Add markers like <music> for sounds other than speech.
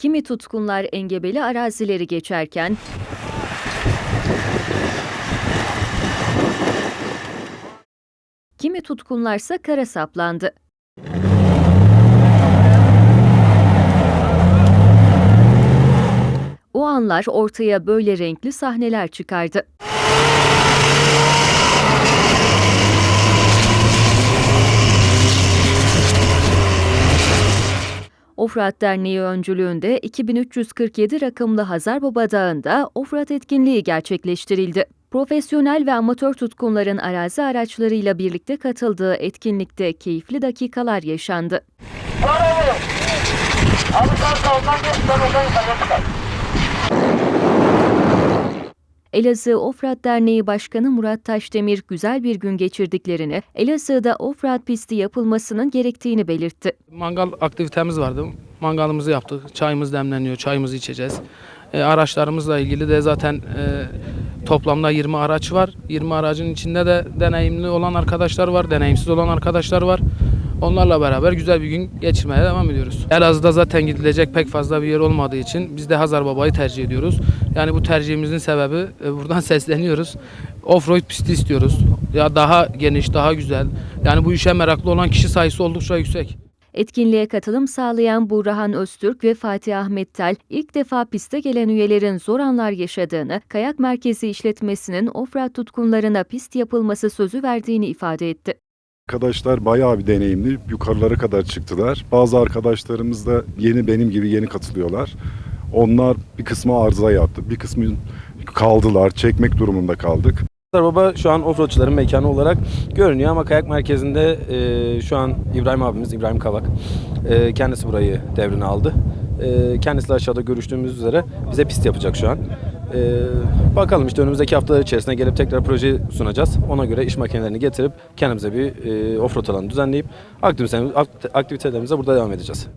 kimi tutkunlar engebeli arazileri geçerken, kimi tutkunlarsa kara saplandı. O anlar ortaya böyle renkli sahneler çıkardı. Ofrat Derneği öncülüğünde 2347 rakımlı Hazarbaba Dağı'nda Ofrat etkinliği gerçekleştirildi. Profesyonel ve amatör tutkunların arazi araçlarıyla birlikte katıldığı etkinlikte keyifli dakikalar yaşandı. Abi sen sağından geç, sen oradan yukarıya çıkar. Elazığ Ofrat Derneği Başkanı Murat Taşdemir güzel bir gün geçirdiklerini, Elazığ'da Ofrat pisti yapılmasının gerektiğini belirtti. Mangal aktivitemiz vardı. Mangalımızı yaptık. Çayımız demleniyor. Çayımızı içeceğiz. E, araçlarımızla ilgili de zaten e, toplamda 20 araç var. 20 aracın içinde de deneyimli olan arkadaşlar var. Deneyimsiz olan arkadaşlar var. Onlarla beraber güzel bir gün geçirmeye devam ediyoruz. Elazığ'da zaten gidilecek pek fazla bir yer olmadığı için biz de Hazar Baba'yı tercih ediyoruz. Yani bu tercihimizin sebebi e, buradan <laughs> sesleniyoruz. Offroad pisti istiyoruz. Ya daha geniş, daha güzel. Yani bu işe meraklı olan kişi sayısı oldukça yüksek. Etkinliğe katılım sağlayan Burhan Öztürk ve Fatih Ahmet Tel, ilk defa piste gelen üyelerin zor anlar yaşadığını, kayak merkezi işletmesinin Ofrat tutkunlarına pist yapılması sözü verdiğini ifade etti. Arkadaşlar bayağı bir deneyimli. Yukarılara kadar çıktılar. Bazı arkadaşlarımız da yeni benim gibi yeni katılıyorlar. Onlar bir kısmı arıza yaptı. Bir kısmı kaldılar. Çekmek durumunda kaldık. Baba şu an offroadçuların mekanı olarak görünüyor ama kayak merkezinde e, şu an İbrahim abimiz, İbrahim Kavak e, kendisi burayı devrine aldı. E, kendisiyle aşağıda görüştüğümüz üzere bize pist yapacak şu an. E, bakalım işte önümüzdeki haftalar içerisinde gelip tekrar proje sunacağız. Ona göre iş makinelerini getirip kendimize bir e, offroad alanı düzenleyip aktivitelerimize burada devam edeceğiz.